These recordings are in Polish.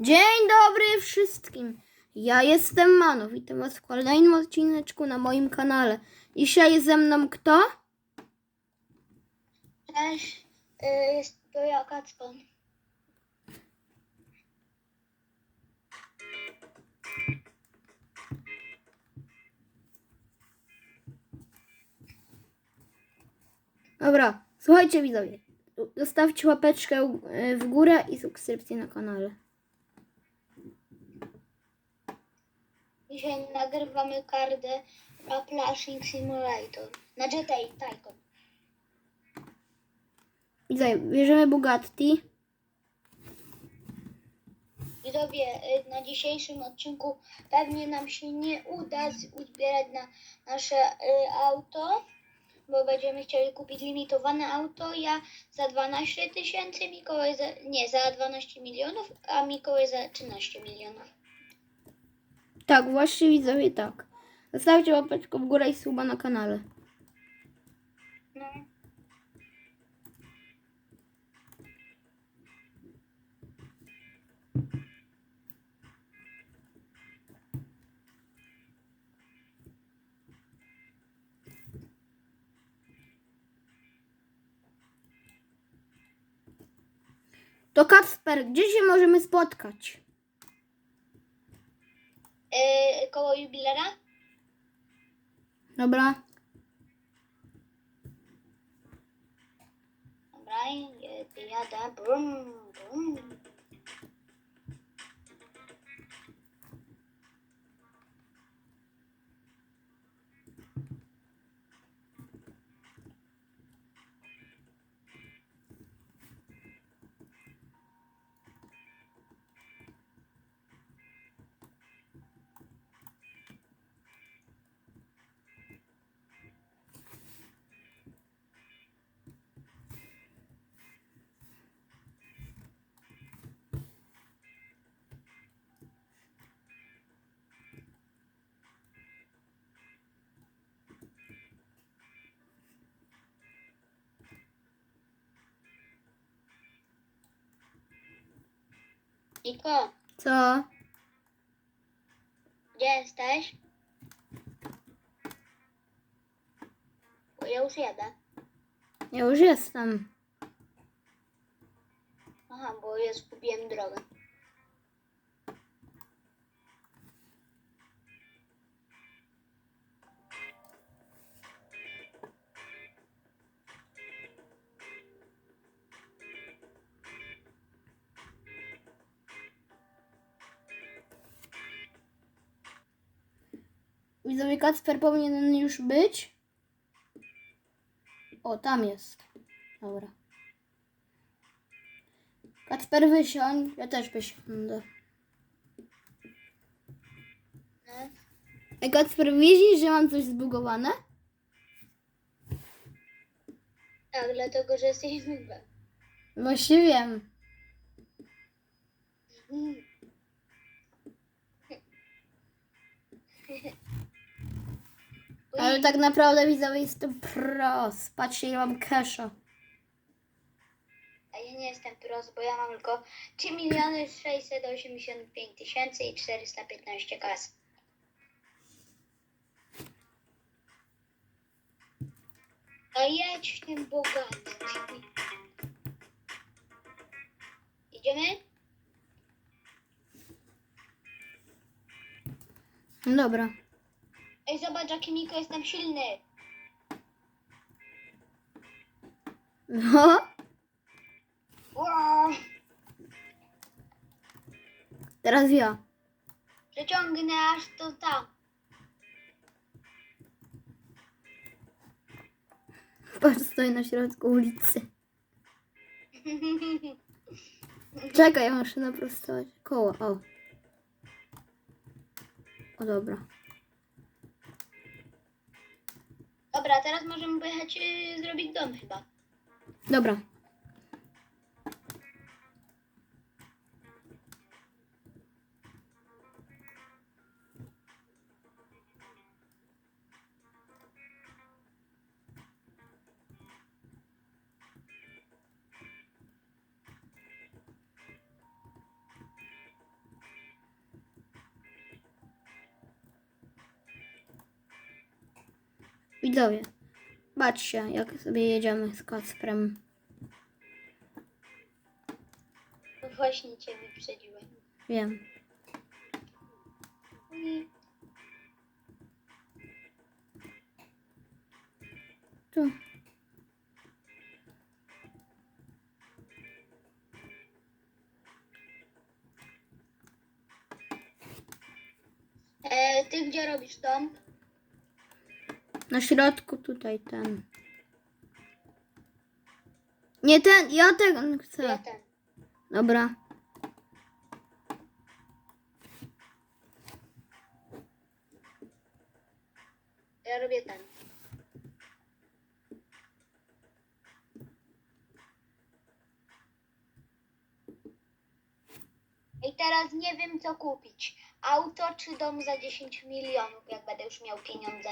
Dzień dobry wszystkim. Ja jestem Mano. Witam Was w kolejnym odcineczku na moim kanale. Dzisiaj jest ze mną kto? Cześć, y, jest to ja Kacpan. Dobra, słuchajcie widzowie. Zostawcie łapeczkę w górę i subskrypcję na kanale. Dzisiaj nagrywamy kartę Rap Flashing Simulator. Znaczy tej, Tycoon. Widzowie, bierzemy Bugatti. Widzowie, y, na dzisiejszym odcinku pewnie nam się nie uda uzbierać na nasze y, auto, bo będziemy chcieli kupić limitowane auto. Ja za 12 tysięcy, Mikołaj za, nie, za 12 milionów, a Mikołaj za 13 milionów. Tak, właśnie widzowie, tak. Zostawcie łapeczkę w górę i suba na kanale. No. To Kacper, gdzie się możemy spotkać? ከወዩ ቢለራ ነብራ ነብራ ያ ዳ ብሩም ብሩም Niko, Co? gdzie jesteś? Bo ja już jadę. Ja już jestem. Aha, bo ja zgubiłem drogę. Widzowie, Kacper powinien już być. O, tam jest. Dobra. Kacper wysiądź. Ja też wysiądę. Ej, Kacper, widzisz, że mam coś zbugowane? Tak, dlatego, że jesteś nubem. Właśnie wiem. Ale tak naprawdę widzowie jestem pro. Patrzcie, ile mam casha. A ja nie jestem pros, bo ja mam tylko 3 miliony 685 tysięcy i 415 kas. A w tym bogactwie. Idziemy? Dobra. Ej, zobacz, jaki Miko jestem silny. No. Wow. Teraz ja. Przeciągnę aż to tam. Patrz, stoję na środku ulicy. Czekaj, ja muszę naprostować. Koło, o. O, dobra. Dobra, teraz możemy pojechać y, zrobić dom chyba. Dobra. Widzowie, patrzcie, jak sobie jedziemy z Kacprem. No właśnie cię wyprzedziłem. Wiem. Nie. Tu. E, ty gdzie robisz dom? Na środku tutaj ten. Nie ten, ja ten Ja chcę. ten. Dobra. Ja robię ten. I teraz nie wiem co kupić. Auto czy dom za 10 milionów, jak będę już miał pieniądze.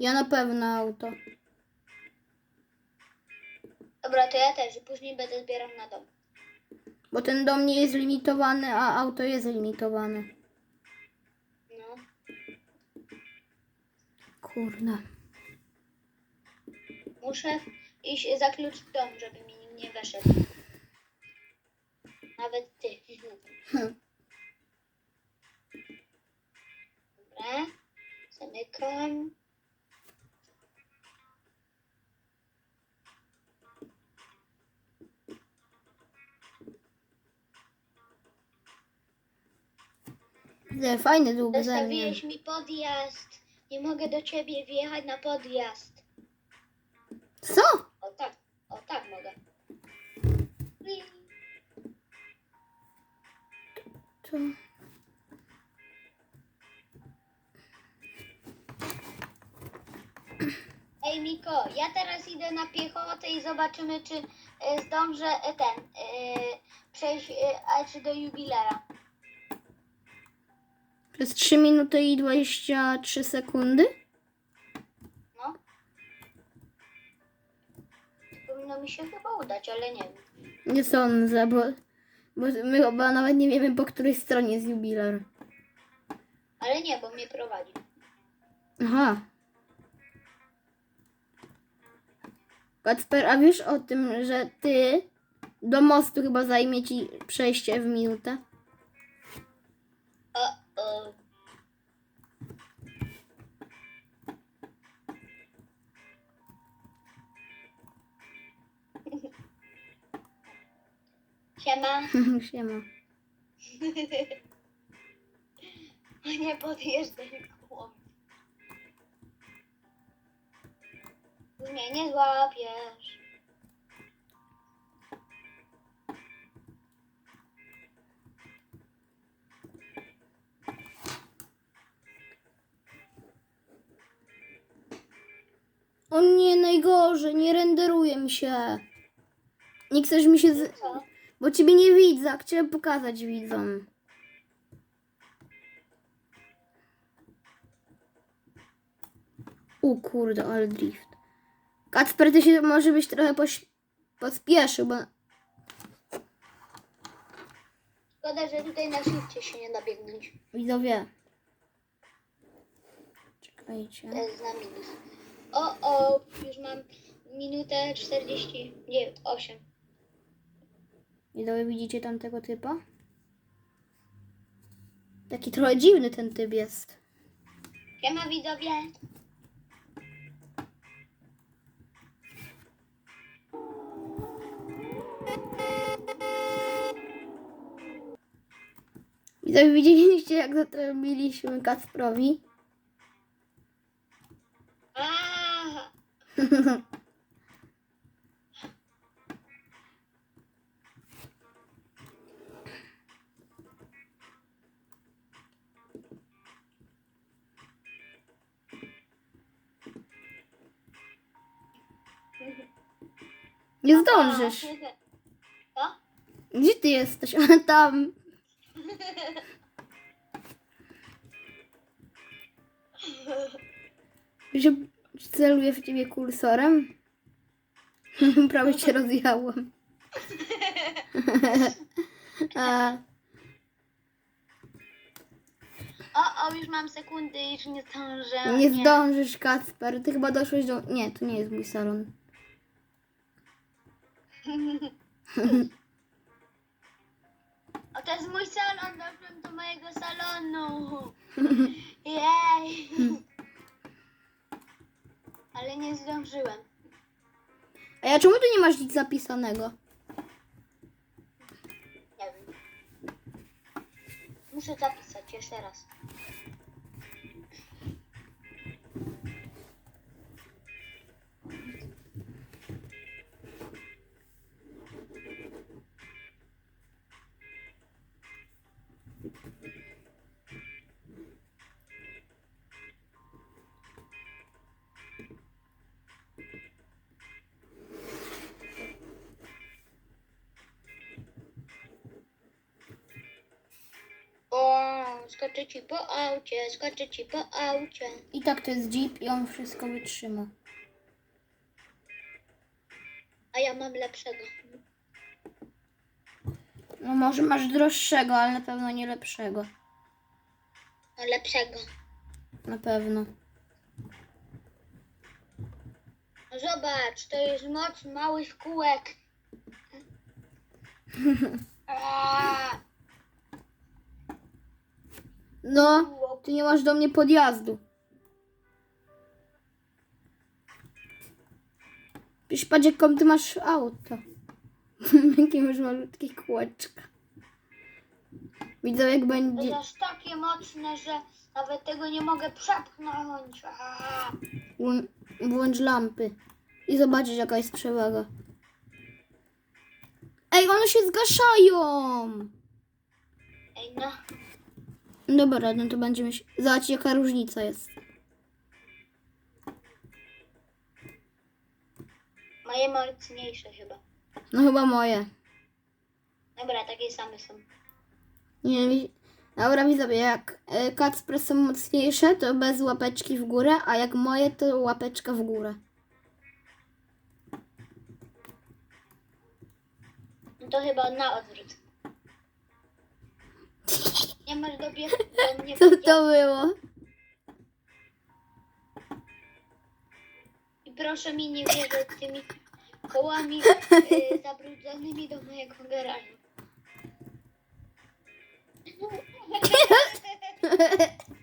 Ja na pewno auto. Dobra, to ja też później będę zbierał na dom. Bo ten dom nie jest limitowany, a auto jest limitowane. No. Kurna. Muszę iść zakluczyć dom, żeby mi nikt nie weszedł. Nawet ty. Hm. Dobra. Zamykam. Widzę, Fajny dług ze mnie. Zostawiłeś mi podjazd. Nie mogę do ciebie wjechać na podjazd. Co? O tak, o tak mogę. To... Ej Miko, ja teraz idę na piechotę i zobaczymy, czy e, zdążę e, ten e, przejść, e, a czy do jubilera. Przez 3 minuty i 23 sekundy? No. Powinno mi się chyba udać, ale nie wiem. Nie sądzę, bo, bo my chyba nawet nie wiemy, po której stronie jest jubiler. Ale nie, bo mnie prowadzi. Aha. Kacper, a wiesz o tym, że ty do mostu chyba zajmie ci przejście w minutę? Siema. Siema. Nie podjeżdżaj koło mnie. Mnie nie złapiesz. O nie, najgorzej, nie renderuje mi się. Nie chcesz mi się... Z... Co? Bo ciebie nie widzę, chciałem pokazać widzom. U kurde, ale drift. Kacper, ty się może byś trochę pospieszył, bo... Szkoda, że tutaj na shifcie się nie da biegnąć. Widzowie. Czekajcie. To jest na minus. O, o, już mam minutę 48. Widzowie, widzicie tamtego typa? Taki trochę dziwny ten typ jest. Siema widzowie. Widzowie, widzieliście jak zatrąbiliśmy Kacprowi? Nie zdążysz. Co? Gdzie ty jesteś? A tam. Że celuję w ciebie kursorem? Prawie się rozjechałem. A, O, o, już mam sekundy, już nie zdążę. nie zdążysz, Kacper. Ty chyba doszłeś do... Nie, to nie jest mój salon. O, to jest mój salon, doszłem do mojego salonu. Jej. Ale nie zdążyłem. A ja czemu tu nie masz nic zapisanego? Nie wiem. Muszę zapisać jeszcze raz. O, skoczę ci po aucie, skoczę ci po aucie. I tak to jest Jeep i on wszystko wytrzyma. A ja mam lepszego. No może masz droższego, ale na pewno nie lepszego. No lepszego. Na pewno. Zobacz, to jest moc małych kółek. No, ty nie masz do mnie podjazdu. Wiesz, patrz jaką ty masz auto. Jakie masz malutkie kółeczka. Widzę jak To będzie... jest takie mocne, że nawet tego nie mogę przepchnąć. Włą- Włącz lampy. I zobaczysz jaka jest przewaga. Ej, one się zgaszają! Ej, no. Dobra, no to będziemy się... Zobacz jaka różnica jest. Moje mocniejsze chyba. No chyba moje. Dobra, takie same są. Nie wi- Dobra, widzowie, jak e, Kacper są mocniejsze, to bez łapeczki w górę, a jak moje, to łapeczka w górę. No to chyba na odwrót. Nie masz do, bie- do mnie Co to było? I proszę mi nie wjeżdżać tymi kołami y, zabrudzonymi do mojego garażu.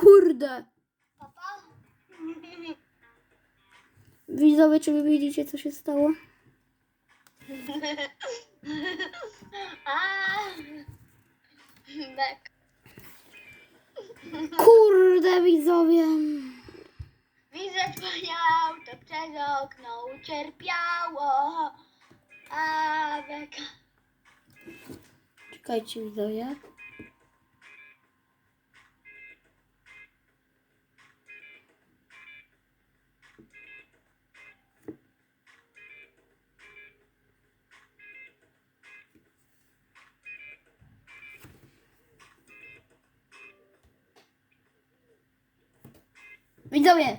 kurde. Widzowie, czy wy widzicie co się stało? Kurde, widzowie. Widzę twoje auto przez okno ucierpiało. A beka. Czekajcie, widzowie. Widzowie,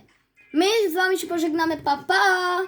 my z wami się pożegnamy. Pa, pa!